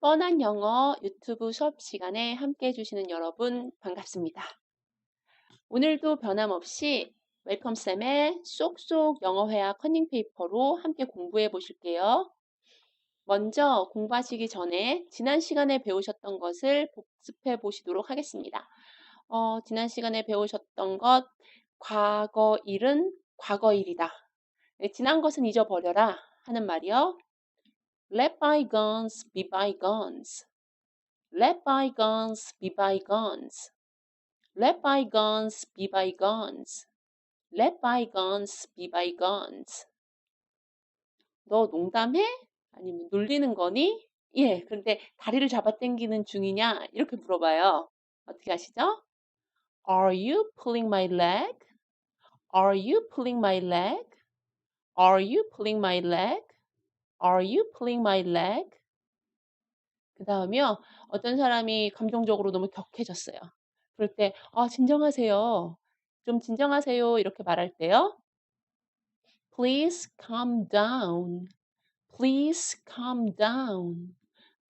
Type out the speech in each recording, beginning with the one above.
뻔한 영어 유튜브 수업 시간에 함께 해주시는 여러분 반갑습니다. 오늘도 변함없이 웰컴쌤의 쏙쏙 영어회화 컨닝 페이퍼로 함께 공부해 보실게요. 먼저 공부하시기 전에 지난 시간에 배우셨던 것을 복습해 보시도록 하겠습니다. 어, 지난 시간에 배우셨던 것 과거 일은 과거 일이다. 네, 지난 것은 잊어버려라 하는 말이요. Let bygones be bygones. Let bygones be bygones. Let bygones be bygones. Let bygones be bygones. 너 농담해? 아니면 놀리는 거니? 예, 그런데 다리를 잡아당기는 중이냐? 이렇게 물어봐요. 어떻게 하시죠? Are you pulling my leg? Are you pulling my leg? Are you pulling my leg? Are you pulling my leg? 그 다음이요. 어떤 사람이 감정적으로 너무 격해졌어요. 그럴 때, 아, 진정하세요. 좀 진정하세요. 이렇게 말할 때요. Please calm down. Please calm down.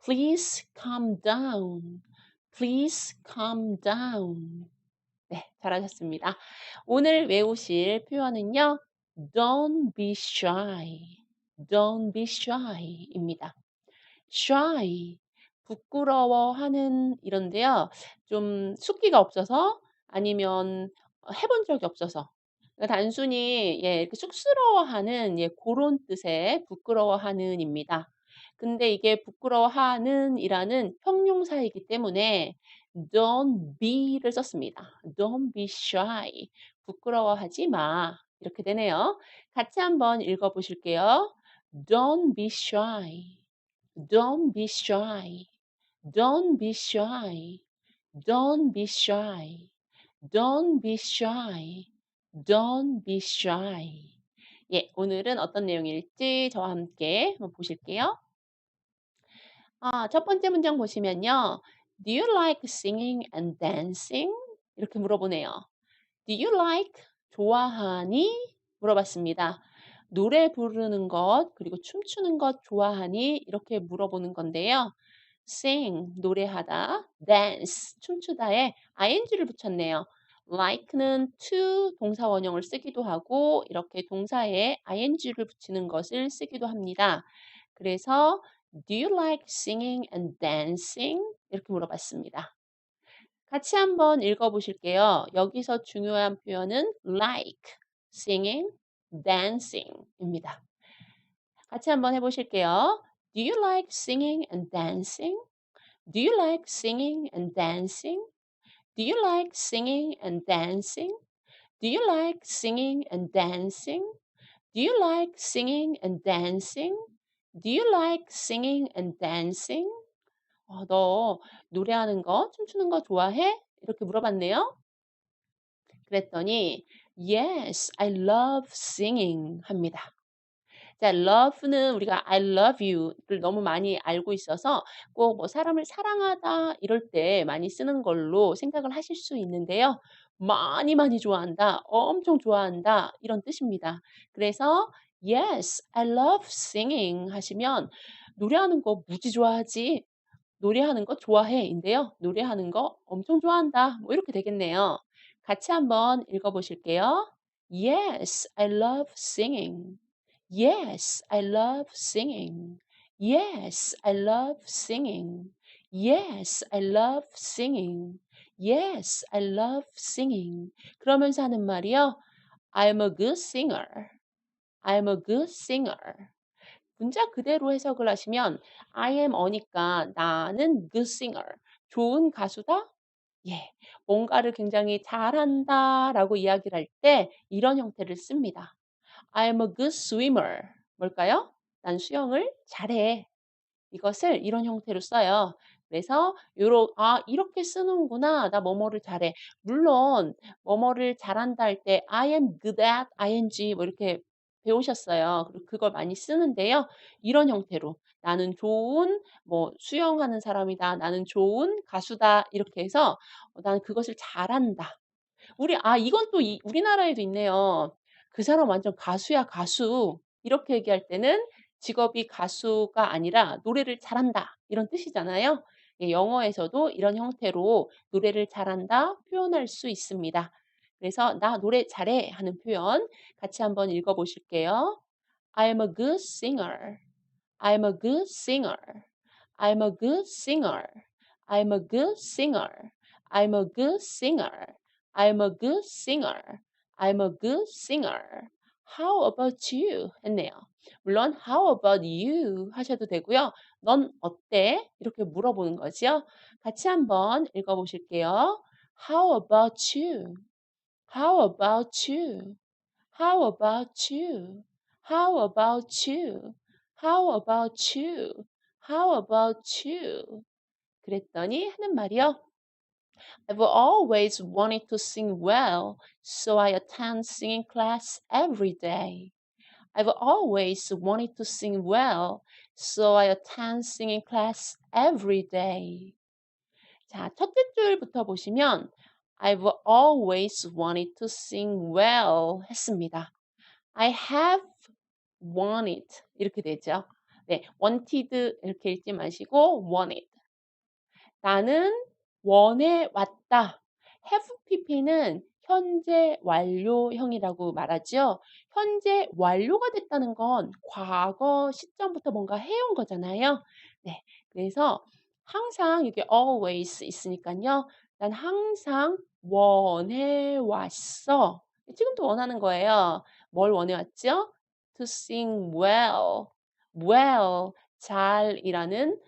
Please calm down. Please calm down. 네, 잘하셨습니다. 오늘 외우실 표현은요. Don't be shy. Don't be shy 입니다. shy, 부끄러워하는 이런데요. 좀 숙기가 없어서 아니면 해본 적이 없어서 그러니까 단순히 예, 쑥스러워하는 예, 그런 뜻의 부끄러워하는입니다. 근데 이게 부끄러워하는 이라는 형용사이기 때문에 don't be를 썼습니다. don't be shy. 부끄러워하지 마. 이렇게 되네요. 같이 한번 읽어 보실게요. Don't be shy. Don't be shy. Don't be shy. Don't be shy. Don't be shy. Don't be shy. 예, 오늘은 어떤 내용일지 저와 함께 한번 보실게요. 아, 첫 번째 문장 보시면요. Do you like singing and dancing? 이렇게 물어보네요. Do you like? 좋아하니? 물어봤습니다. 노래 부르는 것, 그리고 춤추는 것 좋아하니? 이렇게 물어보는 건데요. sing, 노래하다, dance, 춤추다에 ing를 붙였네요. like는 to 동사 원형을 쓰기도 하고 이렇게 동사에 ing를 붙이는 것을 쓰기도 합니다. 그래서 do you like singing and dancing? 이렇게 물어봤습니다. 같이 한번 읽어 보실게요. 여기서 중요한 표현은 like, singing, dancing입니다. 같이 한번 해보실게요. Do you like singing and dancing? Do you like singing and dancing? Do you like singing and dancing? Do you like singing and dancing? Do you like singing and dancing? Do you like singing and dancing? 어, 너 노래하는 거, 춤추는 거 좋아해? 이렇게 물어봤네요. 그랬더니 Yes, I love singing 합니다. 자, love는 우리가 I love you를 너무 많이 알고 있어서 꼭 뭐 사람을 사랑하다 이럴 때 많이 쓰는 걸로 생각을 하실 수 있는데요. 많이 많이 좋아한다, 엄청 좋아한다 이런 뜻입니다. 그래서 Yes, I love singing 하시면 노래하는 거 무지 좋아하지. 노래하는 거 좋아해인데요. 노래하는 거 엄청 좋아한다. 뭐 이렇게 되겠네요. 같이 한번 읽어보실게요. Yes, I love singing. Yes, I love singing. Yes, I love singing. Yes, I love singing. Yes, I love singing. 그러면서 하는 말이요. I'm a good singer. I'm a good singer. 문자 그대로 해석을 하시면 I am 어니까 나는 good singer. 좋은 가수다? 예, 뭔가를 굉장히 잘한다 라고 이야기를 할 때 이런 형태를 씁니다. I'm a good swimmer. 뭘까요? 난 수영을 잘해. 이것을 이런 형태로 써요. 그래서 요러 아 이렇게 쓰는구나. 나 뭐뭐를 잘해. 물론 뭐뭐를 잘한다 할 때 I am good at ing 뭐 이렇게 배우셨어요. 그리고 그걸 많이 쓰는데요. 이런 형태로 나는 좋은 뭐 수영하는 사람이다. 나는 좋은 가수다. 이렇게 해서 어, 나는 그것을 잘한다. 우리 아 이건 또 이, 우리나라에도 있네요. 그 사람 완전 가수야 가수. 이렇게 얘기할 때는 직업이 가수가 아니라 노래를 잘한다 이런 뜻이잖아요. 예, 영어에서도 이런 형태로 노래를 잘한다 표현할 수 있습니다. 그래서 나 노래 잘해 하는 표현 같이 한번 읽어 보실게요. I'm a good singer. I'm a good singer. I'm a good singer. I'm a good singer. I'm a good singer. I'm a good singer. I'm a good singer. How about you? 했네요. 물론 how about you 하셔도 되고요. 넌 어때? 이렇게 물어보는 거죠. 같이 한번 읽어보실게요. How about you? How about you? How about you? How about you? How about you? How about you? 그랬더니 하는 말이요. I've always wanted to sing well, so I attend singing class every day. I've always wanted to sing well, so I attend singing class every day. 자, 첫째 줄부터 보시면 I've always wanted to sing well 했습니다. I have wanted 이렇게 되죠. 네, wanted 이렇게 읽지 마시고 wanted. 나는 원해 왔다. have pp는 현재 완료형이라고 말하죠. 현재 완료가 됐다는 건 과거 시점부터 뭔가 해온 거잖아요. 네. 그래서 항상 이게 always 있으니까요. 난 항상 원해 왔어. 지금도 원하는 거예요. 뭘 원해 왔죠? To sing well. well. 잘이라는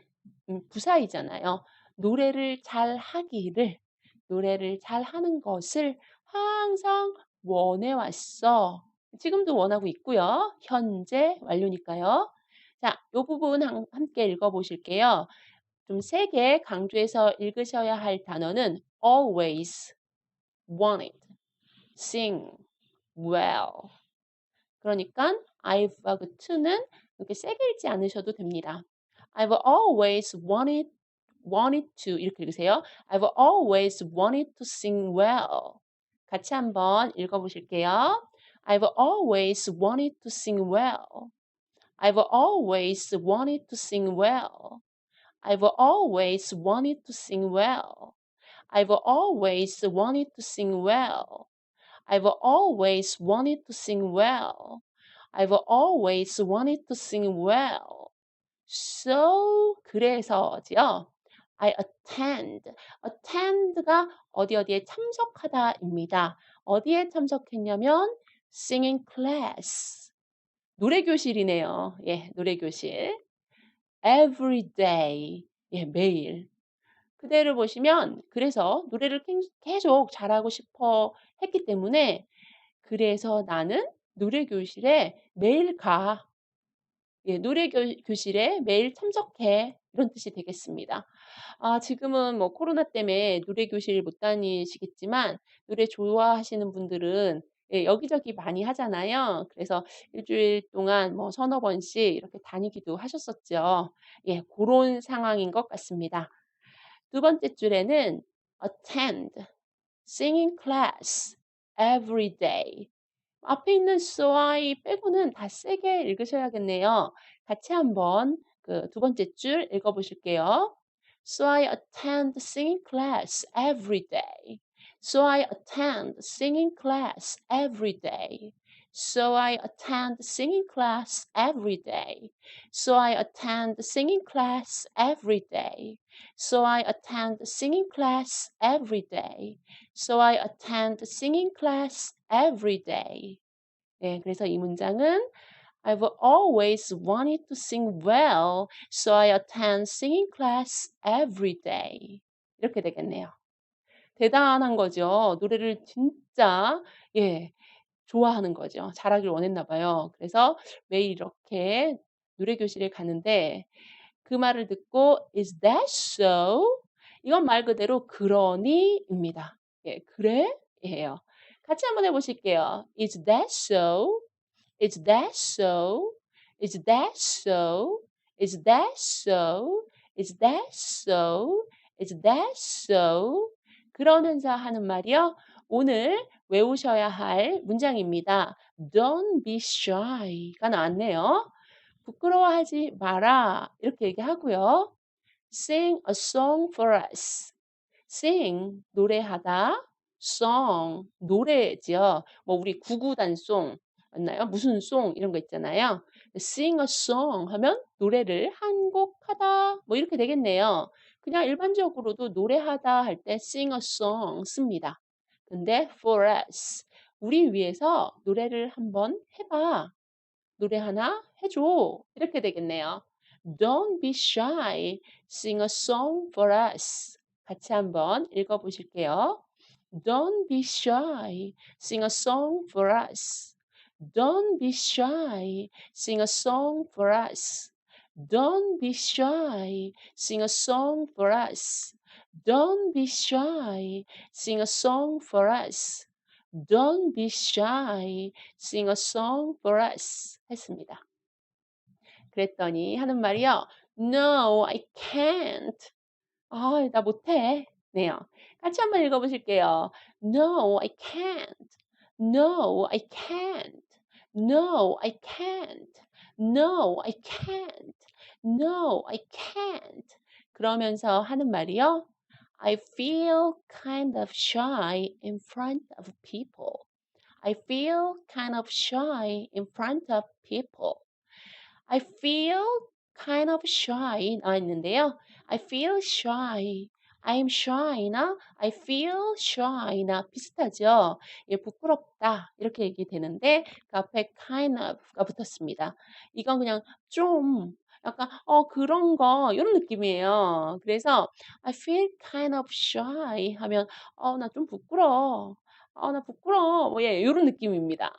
음, 부사이잖아요. 노래를 잘 하기를, 노래를 잘 하는 것을 항상 원해왔어. 지금도 원하고 있고요. 현재 완료니까요. 자, 이 부분 함께 읽어보실게요. 좀 세게 강조해서 읽으셔야 할 단어는 always, wanted, sing, well. 그러니까 I've to는 이렇게 세게 읽지 않으셔도 됩니다. I've always wanted, wanted to 이렇게 읽으세요. I've always wanted to sing well. 같이 한번 읽어보실게요. I've always wanted to sing well. I've always wanted to sing well. I've always wanted to sing well. I've always wanted to sing well. I've always wanted to sing well. I've always wanted to sing well. So, 그래서죠. I attend. attend가 어디 어디에 참석하다입니다. 어디에 참석했냐면 singing class. 노래 교실이네요. 예, 노래 교실. Every day. 예, 매일. 그대를 보시면 그래서 노래를 계속 잘하고 싶어 했기 때문에 그래서 나는 노래 교실에 매일 가. 예, 노래 교, 교실에 매일 참석해. 이런 뜻이 되겠습니다. 아, 지금은 뭐 코로나 때문에 노래 교실 못 다니시겠지만 노래 좋아하시는 분들은 예, 여기저기 많이 하잖아요. 그래서 일주일 동안 뭐 서너 번씩 이렇게 다니기도 하셨었죠. 예, 그런 상황인 것 같습니다. 두 번째 줄에는 attend, singing class, every day. 앞에 있는 so이 빼고는 다 세게 읽으셔야겠네요. 같이 한번 그 두 번째 줄 읽어보실게요. So I attend singing class every day. So I attend singing class every day. So I attend singing class every day. So I attend singing class every day. So I attend singing class every day. So I attend singing class every day. 네, 그래서 이 문장은 I've always wanted to sing well, so I attend singing class every day. 이렇게 되겠네요. 대단한 거죠. 노래를 진짜 예 좋아하는 거죠. 잘하길 원했나 봐요. 그래서 매일 이렇게 노래 교실에 가는데 그 말을 듣고 is that so? 이건 말 그대로 그러니입니다. 예, 그래? 예요. 같이 한번 해보실게요. Is that so? Is that so? Is that so? Is that so? Is that so? Is that so? 그러면서 하는 말이요. 오늘 외우셔야 할 문장입니다. Don't be shy가 나왔네요. 부끄러워하지 마라. 이렇게 얘기하고요. Sing a song for us. Sing, 노래하다. Song, 노래죠. 뭐 우리 구구단송 맞나요? 무슨 송 이런 거 있잖아요. Sing a song 하면 노래를 한 곡 하다 뭐 이렇게 되겠네요. 그냥 일반적으로도 노래하다 할 때 sing a song 씁니다. 근데 for us 우리 위해서 노래를 한번 해봐. 노래 하나 해줘. 이렇게 되겠네요. Don't be shy. Sing a song for us. 같이 한번 읽어보실게요. Don't be shy. Sing a song for us. Don't be shy. Sing a song for us. Don't be shy. Sing a song for us. Don't be shy. Sing a song for us. Don't be shy. Sing a song for us. 했습니다. 그랬더니 하는 말이요. No, I can't. 아, 나 못해. 네요. 같이 한번 읽어보실게요. No, I can't. No, I can't. No, I can't. No, I can't. No, I can't. 그러면서 하는 말이요. I feel kind of shy in front of people. I feel kind of shy in front of people. I feel kind of shy 나와 있는데요. I feel shy. I'm shy나 I feel shy나 비슷하죠. 예, 부끄럽다 이렇게 얘기되는데 그 앞에 kind of가 붙었습니다. 이건 그냥 좀 약간 어 그런 거 이런 느낌이에요. 그래서 I feel kind of shy 하면 어 나 좀 부끄러워. 어 나 부끄러워. 뭐 예, 이런 느낌입니다.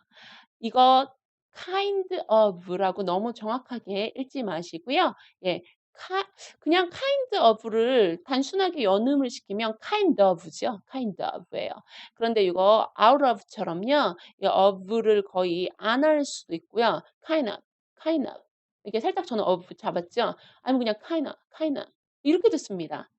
이거 kind of라고 너무 정확하게 읽지 마시고요. 예. 카, 그냥 kind of를 단순하게 연음을 시키면 kind of죠. kind of예요. 그런데 이거 out of처럼요. 이 of를 거의 안 할 수도 있고요. kind of, kind of. 이렇게 살짝 저는 of 잡았죠. 아니면 그냥 kind of, kind of. 이렇게 듣습니다.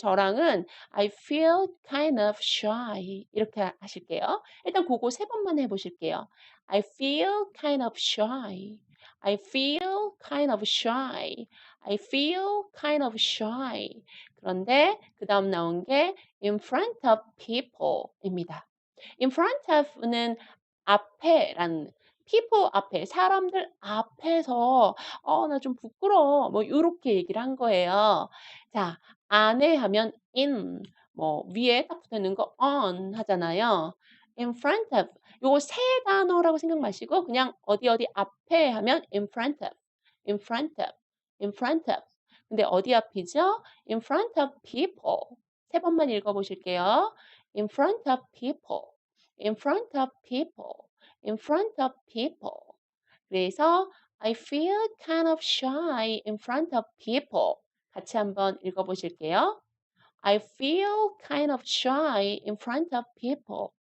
저랑은 I feel kind of shy 이렇게 하실게요. 일단 그거 세 번만 해보실게요. I feel kind of shy. I feel kind of shy. I feel kind of shy. 그런데 그 다음 나온 게 in front of people입니다. in front of는 앞에라는 people 앞에 사람들 앞에서 어 나 좀 부끄러워 뭐 요렇게 얘기를 한 거예요. 자 안에 하면 in 뭐 위에 딱 붙어 있는 거 on 하잖아요. in front of 요거 세 단어라고 생각 마시고 그냥 어디 어디 앞에 하면 in front of in front of in front of 근데 어디 앞이죠? in front of people 세 번만 읽어 보실게요. in front of people in front of people in front of people 그래서 I feel kind of shy in front of people 같이 한번 읽어보실게요. I feel kind of shy in front of people.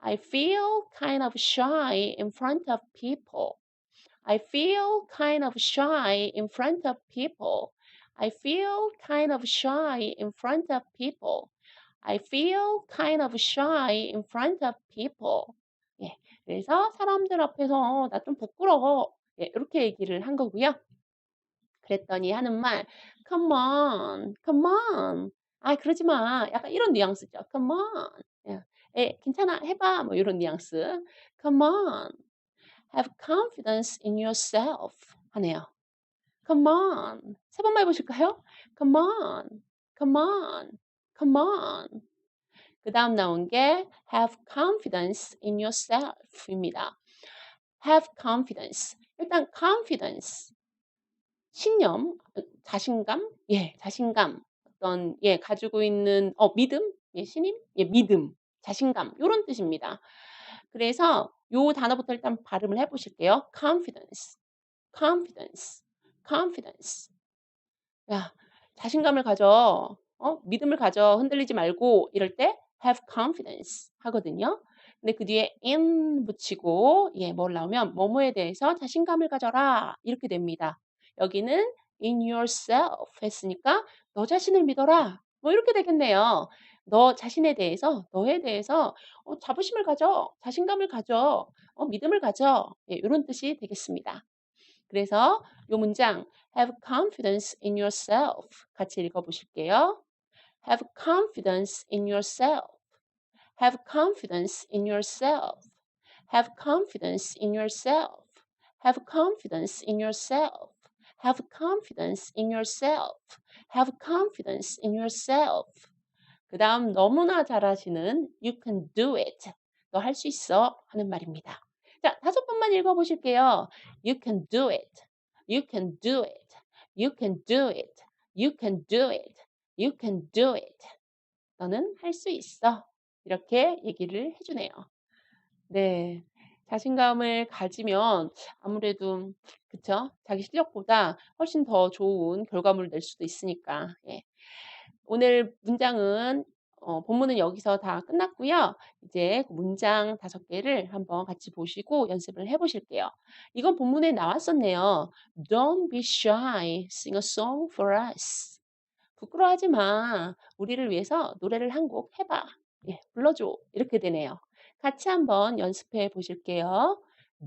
I feel kind of shy in front of people. I feel kind of shy in front of people. I feel kind of shy in front of people. I feel kind of shy in front of people. 예, 그래서 사람들 앞에서 나 좀 부끄러워. 예, 이렇게 얘기를 한 거고요. 그랬더니 하는 말, come on, come on. 아, 그러지 마. 약간 이런 뉘앙스죠. come on. 예, 예, 괜찮아. 해봐. 뭐 이런 뉘앙스. come on. Have confidence in yourself. 하네요. come on. 세 번만 해보실까요? come on, come on, come on. 그 다음 나온 게 have confidence in yourself입니다. have confidence. 일단 confidence. 신념, 자신감, 예, 자신감, 어떤 예 가지고 있는 어 믿음, 예 신임, 예 믿음, 자신감 이런 뜻입니다. 그래서 요 단어부터 일단 발음을 해보실게요. confidence, confidence, confidence. 야 자신감을 가져, 어 믿음을 가져, 흔들리지 말고 이럴 때 have confidence 하거든요. 근데 그 뒤에 in 붙이고 예, 뭘 나오면 뭐뭐에 대해서 자신감을 가져라 이렇게 됩니다. 여기는 in yourself 했으니까 너 자신을 믿어라. 뭐 이렇게 되겠네요. 너 자신에 대해서, 너에 대해서 어, 자부심을 가져, 자신감을 가져, 어, 믿음을 가져. 예, 이런 뜻이 되겠습니다. 그래서 이 문장 have confidence in yourself 같이 읽어보실게요. have confidence in yourself. have confidence in yourself. have confidence in yourself. have confidence in yourself. have confidence in yourself. have confidence in yourself. 그 다음 너무나 잘하시는 you can do it. 너 할 수 있어 하는 말입니다. 자, 다섯 번만 읽어보실게요. You can do it. You can do it. You can do it. You can do it. You can do it. 너는 할 수 있어. 이렇게 얘기를 해주네요. 네. 자신감을 가지면 아무래도 그쵸? 자기 실력보다 훨씬 더 좋은 결과물을 낼 수도 있으니까. 예. 오늘 문장은 어, 본문은 여기서 다 끝났고요. 이제 그 문장 다섯 개를 한번 같이 보시고 연습을 해보실게요. 이건 본문에 나왔었네요. Don't be shy, sing a song for us. 부끄러워하지 마. 우리를 위해서 노래를 한 곡 해봐. 예, 불러줘. 이렇게 되네요. 같이 한번 연습해 보실게요.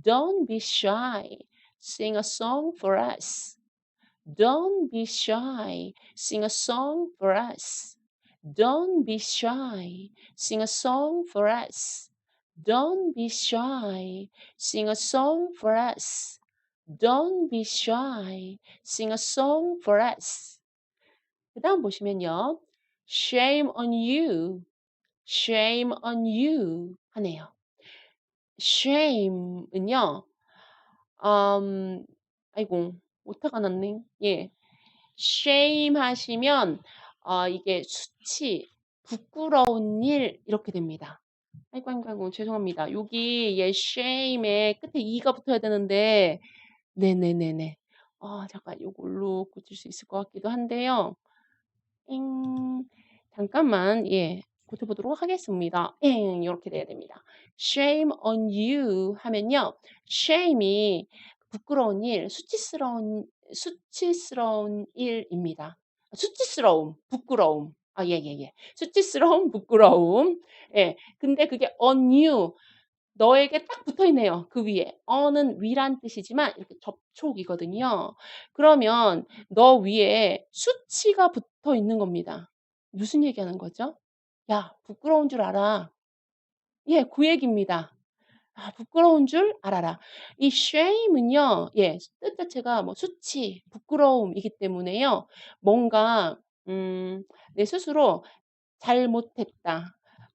Don't be shy, sing a song for us. Don't be shy, sing a song for us. Don't be shy, sing a song for us. Don't be shy, sing a song for us. Don't be shy, sing a song for us. 그 다음 보시면요. Shame on you, shame on you 하네요. shame은요, 음, 아이고, 오타가 났네. 예. shame 하시면, 어, 이게 수치, 부끄러운 일, 이렇게 됩니다. 아이고, 아이고, 아이고, 죄송합니다. 여기, 예, shame에 끝에 e가 붙어야 되는데, 네네네네. 아, 잠깐, 요걸로 고칠 수 있을 것 같기도 한데요. 잉, 잠깐만, 예, 고쳐보도록 하겠습니다. 잉, 이렇게 돼야 됩니다. shame on you 하면요. shame이 부끄러운 일, 수치스러운, 수치스러운 일입니다. 수치스러움, 부끄러움. 아, 예, 예, 예. 수치스러움, 부끄러움. 예. 근데 그게 on you. 너에게 딱 붙어 있네요. 그 위에. on은 위란 뜻이지만 이렇게 접촉이거든요. 그러면 너 위에 수치가 붙어 있는 겁니다. 무슨 얘기 하는 거죠? 야, 부끄러운 줄 알아. 예, 그 얘기입니다. 아, 부끄러운 줄 알아라. 이 shame은요, 예, 뜻 자체가 뭐 수치, 부끄러움이기 때문에요. 뭔가, 음, 내 스스로 잘못했다.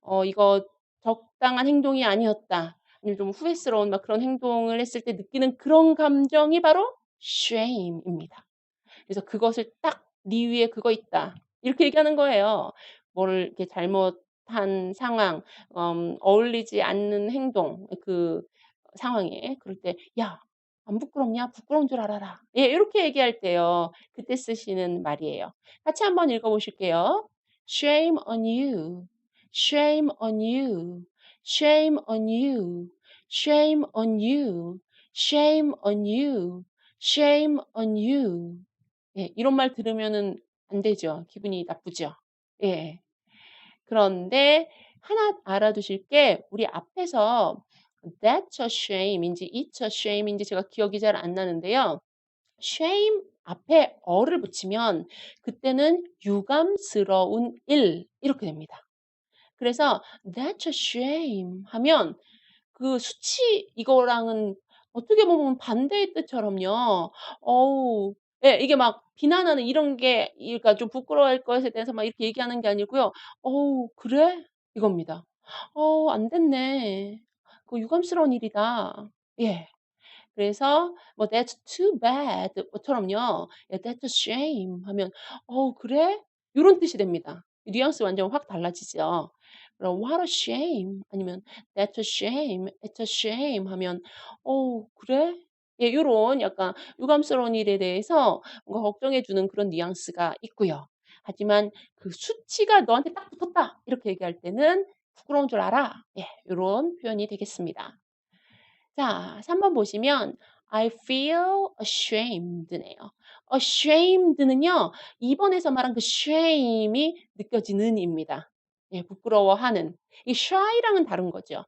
어, 이거 적당한 행동이 아니었다. 아니면 좀 후회스러운 막 그런 행동을 했을 때 느끼는 그런 감정이 바로 shame입니다. 그래서 그것을 딱 네 위에 그거 있다. 이렇게 얘기하는 거예요. 뭐를 이렇게 잘못 한 상황, 음, 어울리지 않는 행동, 그 상황에 그럴 때, 야, 안 부끄럽냐? 부끄러운 줄 알아라. 예, 이렇게 얘기할 때요. 그때 쓰시는 말이에요. 같이 한번 읽어보실게요. Shame on you. Shame on you. Shame on you. Shame on you. Shame on you. Shame on you. 예, 이런 말 들으면은 안 되죠. 기분이 나쁘죠. 예. 그런데 하나 알아두실 게 우리 앞에서 that's a shame인지 it's a shame인지 제가 기억이 잘 안 나는데요. shame 앞에 어를 붙이면 그때는 유감스러운 일 이렇게 됩니다. 그래서 that's a shame 하면 그 수치 이거랑은 어떻게 보면 반대의 뜻처럼요. 어우, 예, 이게 막 비난하는 이런 게, 그러니까 좀 부끄러워할 것에 대해서 막 이렇게 얘기하는 게 아니고요. 어우, 그래? 이겁니다. 어, 안 됐네. 그 유감스러운 일이다. 예. 그래서 뭐 that's too bad 뭐처럼요. 예, that's a shame 하면 어 그래? 이런 뜻이 됩니다. 뉘앙스 완전 확 달라지죠. 그럼 what a shame 아니면 that's a shame, it's a shame 하면 어 그래? 예, 요런 약간 유감스러운 일에 대해서 뭔가 걱정해 주는 그런 뉘앙스가 있고요. 하지만 그 수치가 너한테 딱 붙었다. 이렇게 얘기할 때는 부끄러운 줄 알아. 예, 요런 표현이 되겠습니다. 자, 3번 보시면 I feel ashamed네요. ashamed는요. 2번에서 말한 그 shame이 느껴지는입니다. 예, 부끄러워하는. 이 shy랑은 다른 거죠.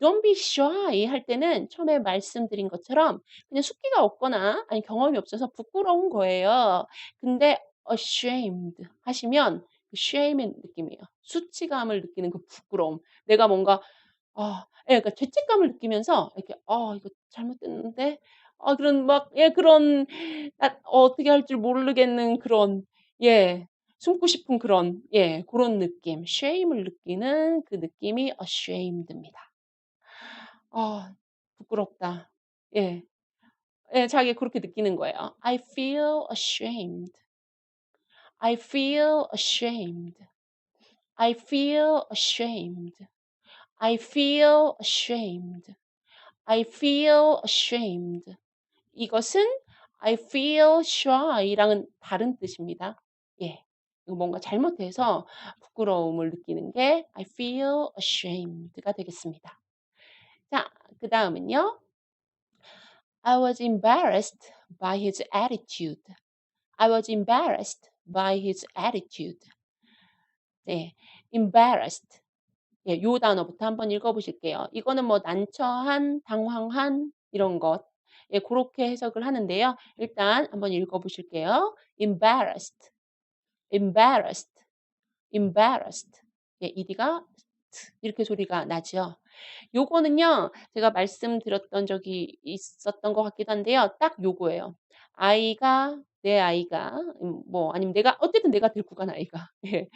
Don't be shy 할 때는 처음에 말씀드린 것처럼 그냥 숙기가 없거나 아니 경험이 없어서 부끄러운 거예요. 근데 ashamed 하시면 그 shame의 느낌이에요. 수치감을 느끼는 그 부끄러움. 내가 뭔가 아, 예, 그러니까 죄책감을 느끼면서 이렇게 아, 이거 잘못됐는데 아, 그런 막 예, 그런 나 어떻게 할 줄 모르겠는 그런 예. 숨고 싶은 그런 예, 고런 느낌. shame을 느끼는 그 느낌이 ashamed입니다. 아, 부끄럽다. 예. 예, 자기가 그렇게 느끼는 거예요. I feel ashamed. I feel ashamed. I feel ashamed. I feel ashamed. I feel ashamed. 이것은 I feel shy랑은 다른 뜻입니다. 예. 뭔가 잘못해서 부끄러움을 느끼는 게 I feel ashamed가 되겠습니다. 자, 그 다음은요. I was embarrassed by his attitude. I was embarrassed by his attitude. 네, embarrassed. 예, 요 단어부터 한번 읽어보실게요. 이거는 뭐 난처한, 당황한 이런 것. 예, 그렇게 해석을 하는데요. 일단 한번 읽어보실게요. embarrassed, embarrassed, embarrassed. 예, ed가 이렇게 소리가 나죠. 요거는요, 제가 말씀드렸던 적이 있었던 것 같기도 한데요. 딱 요거예요. 아이가, 내 아이가, 음, 뭐, 아니면 내가, 어쨌든 내가 데리고 간 아이가, 예.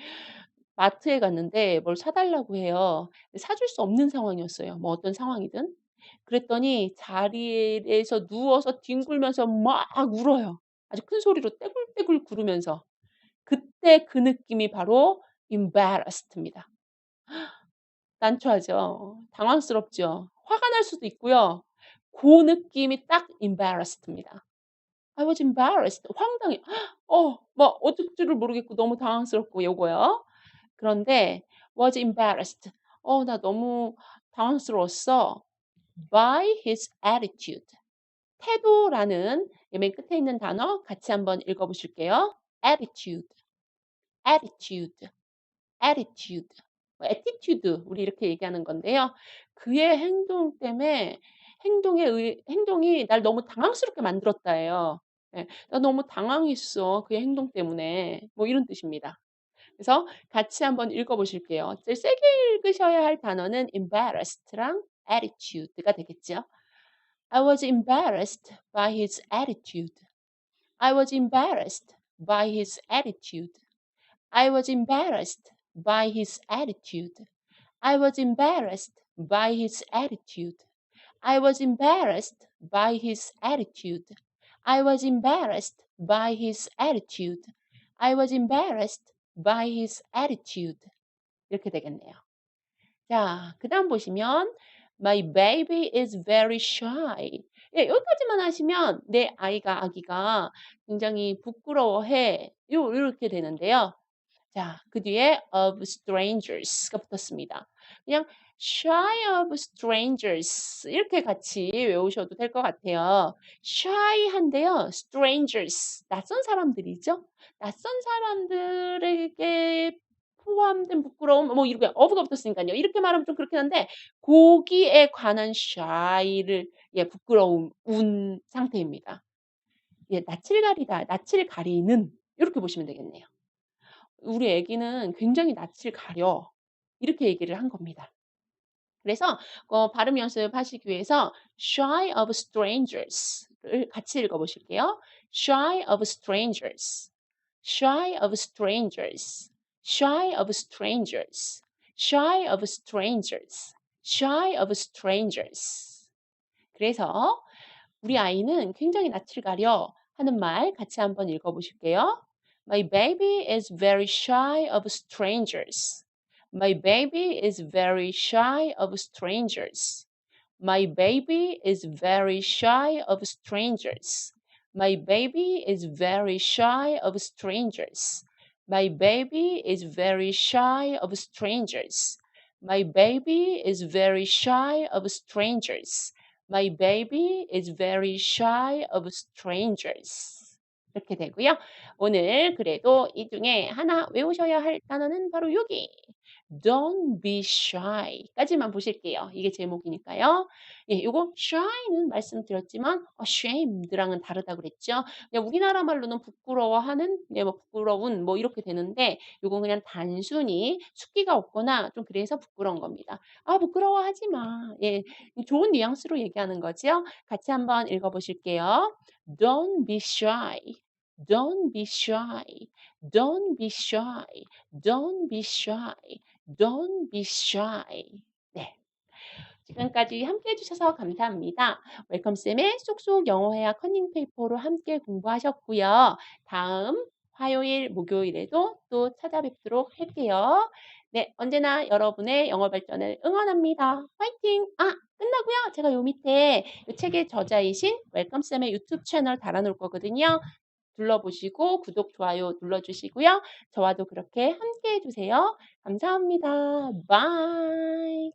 마트에 갔는데 뭘 사달라고 해요. 사줄 수 없는 상황이었어요. 뭐 어떤 상황이든. 그랬더니 자리에서 누워서 뒹굴면서 막 울어요. 아주 큰 소리로 떼굴떼굴 구르면서. 그때 그 느낌이 바로 embarrassed입니다. 난처하죠. 당황스럽죠. 화가 날 수도 있고요. 그 느낌이 딱 embarrassed입니다. I was embarrassed. 황당해. 어, 뭐 어쩔 줄을 모르겠고 너무 당황스럽고 요거요. 그런데 was embarrassed. 어, 나 너무 당황스러웠어. by his attitude. 태도라는 맨 끝에 있는 단어 같이 한번 읽어보실게요. attitude, attitude, attitude. Attitude 우리 이렇게 얘기하는 건데요. 그의 행동 때문에 행동의 의, 행동이 날 너무 당황스럽게 만들었다예요. 예, 나 너무 당황했어. 그의 행동 때문에. 뭐 이런 뜻입니다. 그래서 같이 한번 읽어보실게요. 제일 세게 읽으셔야 할 단어는 embarrassed랑 attitude가 되겠죠. I was embarrassed by his attitude. I was embarrassed by his attitude. I was embarrassed by his attitude. I was embarrassed by his attitude. I was embarrassed by his attitude. I was embarrassed by his attitude. I was embarrassed by his attitude. 이렇게 되겠네요. 자, 그 다음 보시면 My baby is very shy. 예, 여기까지만 하시면 내 아이가, 아기가 굉장히 부끄러워해. 요, 이렇게 되는데요. 자, 그 뒤에 of strangers가 붙었습니다. 그냥 shy of strangers 이렇게 같이 외우셔도 될 것 같아요. shy한데요. strangers 낯선 사람들이죠. 낯선 사람들에게 포함된 부끄러움 뭐 이렇게 of가 붙었으니까요. 이렇게 말하면 좀 그렇긴 한데 고기에 관한 shy를 예 부끄러움 운 상태입니다. 예 낯을 가리다 낯을 가리는 이렇게 보시면 되겠네요. 우리 아기는 굉장히 낯을 가려 이렇게 얘기를 한 겁니다. 그래서 어, 발음 연습하시기 위해서 shy of strangers를 같이 읽어보실게요. shy of strangers, shy of strangers, shy of strangers, shy of strangers, shy of strangers. 그래서 우리 아이는 굉장히 낯을 가려 하는 말 같이 한번 읽어보실게요. My baby is very shy of strangers. My baby is very shy of strangers. My baby is very shy of strangers. My baby is very shy of strangers. My baby is very shy of strangers. My baby is very shy of strangers. My baby is very shy of strangers. 이렇게 되고요. 오늘 그래도 이 중에 하나 외우셔야 할 단어는 바로 여기 Don't be shy 까지만 보실게요. 이게 제목이니까요. 예, 요거 shy는 말씀드렸지만 ashamed랑은 다르다 그랬죠. 그냥 우리나라 말로는 부끄러워하는, 예, 뭐 부끄러운 뭐 이렇게 되는데 요건 그냥 단순히 숙기가 없거나 좀 그래서 부끄러운 겁니다. 아, 부끄러워하지 마. 예, 좋은 뉘앙스로 얘기하는 거죠. 같이 한번 읽어보실게요. Don't be shy. Don't be shy. Don't be shy. Don't be shy. Don't be shy. 네. 지금까지 함께 해주셔서 감사합니다. 웰컴쌤의 쏙쏙 영어회화 커닝페이퍼로 함께 공부하셨고요. 다음 화요일, 목요일에도 또 찾아뵙도록 할게요. 네, 언제나 여러분의 영어 발전을 응원합니다. 화이팅! 아, 끝나고요. 제가 요 밑에 이 책의 저자이신 웰컴쌤의 유튜브 채널 달아놓을 거거든요. 눌러보시고 구독, 좋아요 눌러주시고요. 저와도 그렇게 함께 해주세요. 감사합니다. 바이.